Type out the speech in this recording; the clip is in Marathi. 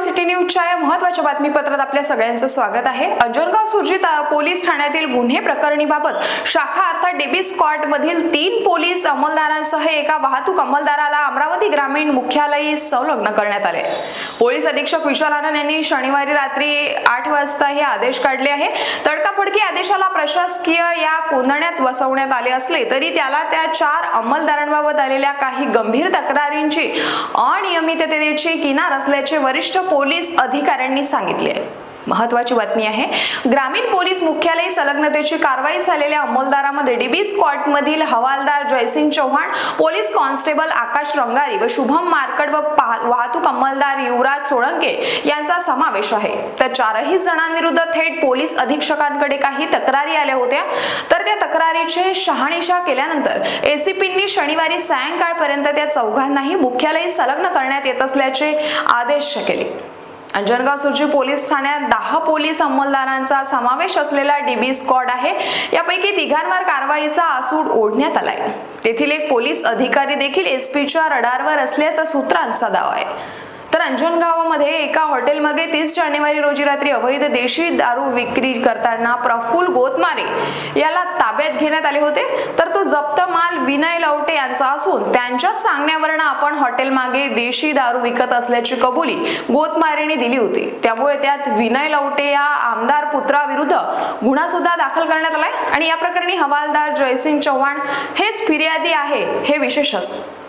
सिटी न्यूजच्या या महत्त्वाच्या बातमीपत्रात आपल्या सगळ्यांचं स्वागत आहे. अंजनगाव सुरजित पोलीस ठाण्यातील गुन्हे प्रकरणी बाबत शाखा अर्थात डेबी स्क्वॉड मधील तीन पोलीस अंमलदारांसह एका वाहतूक अंमलदाराला अमरावती ग्रामीण मुख्यालयी संलग्न करण्यात आले. पोलीस अधीक्षक विशाल आनंद यांनी शनिवारी रात्री आठ वाजता हे आदेश काढले आहे. तडकाफडकी आदेशाला प्रशासकीय या कोंदण्यात वसवण्यात आले असले तरी त्याला त्या चार अंमलदारांबाबत आलेल्या काही गंभीर तक्रारींची अनियमिततेची किनार असल्याचे वरिष्ठ पोलीस अधिकाऱ्यांनी सांगितले महत्वाची बातमी आहे. ग्रामीण पोलीस मुख्यालय संलग्नतेची कारवाई झालेल्या अंमलदारामध्ये डीबी स्क्वॉट मधील हवालदार जयसिंग चव्हाण पोलीस कॉन्स्टेबल आकाश रंगारी व शुभम मार्कड व वाहतूक अंमलदार युवराज सोळंके यांचा समावेश आहे. तर चारही जणांविरुद्ध थेट पोलीस अधीक्षकांकडे काही तक्रारी आल्या होत्या. तर त्या तक्रारीचे शहानिशा केल्यानंतर एसीपींनी शनिवारी सायंकाळपर्यंत त्या चौघांनाही मुख्यालयी संलग्न करण्यात येत असल्याचे आदेश केले. अंजनगाव सुरजी पोलीस ठाण्यात दहा पोलीस अंमलदारांचा समावेश असलेला डीबी स्क्वॉड आहे. यापैकी तिघांवर कारवाईचा आसूड ओढण्यात आलाय. तेथील एक पोलीस अधिकारी देखील एसपीच्या रडारवर असल्याचा सूत्रांचा दावा आहे. तर अंजनगावामध्ये एका हॉटेलमध्ये तीस जानेवारी रोजी रात्री अवैध देशी दारू विक्री करताना प्रफुल गोतमारे याला ताब्यात घेण्यात आले होते. तर तो जप्त माल विनय लवटे यांचा असून त्यांच्याच सांगण्यावरनं आपण हॉटेल मागे देशी दारू विकत असल्याची कबुली गोतमारेने दिली होती. त्यामुळे त्यात विनय लवटे या आमदार पुत्राविरुद्ध गुन्हा सुद्धा दाखल करण्यात आलाय. आणि या प्रकरणी हवालदार जयसिंग चव्हाण हेच फिर्यादी आहे हे विशेष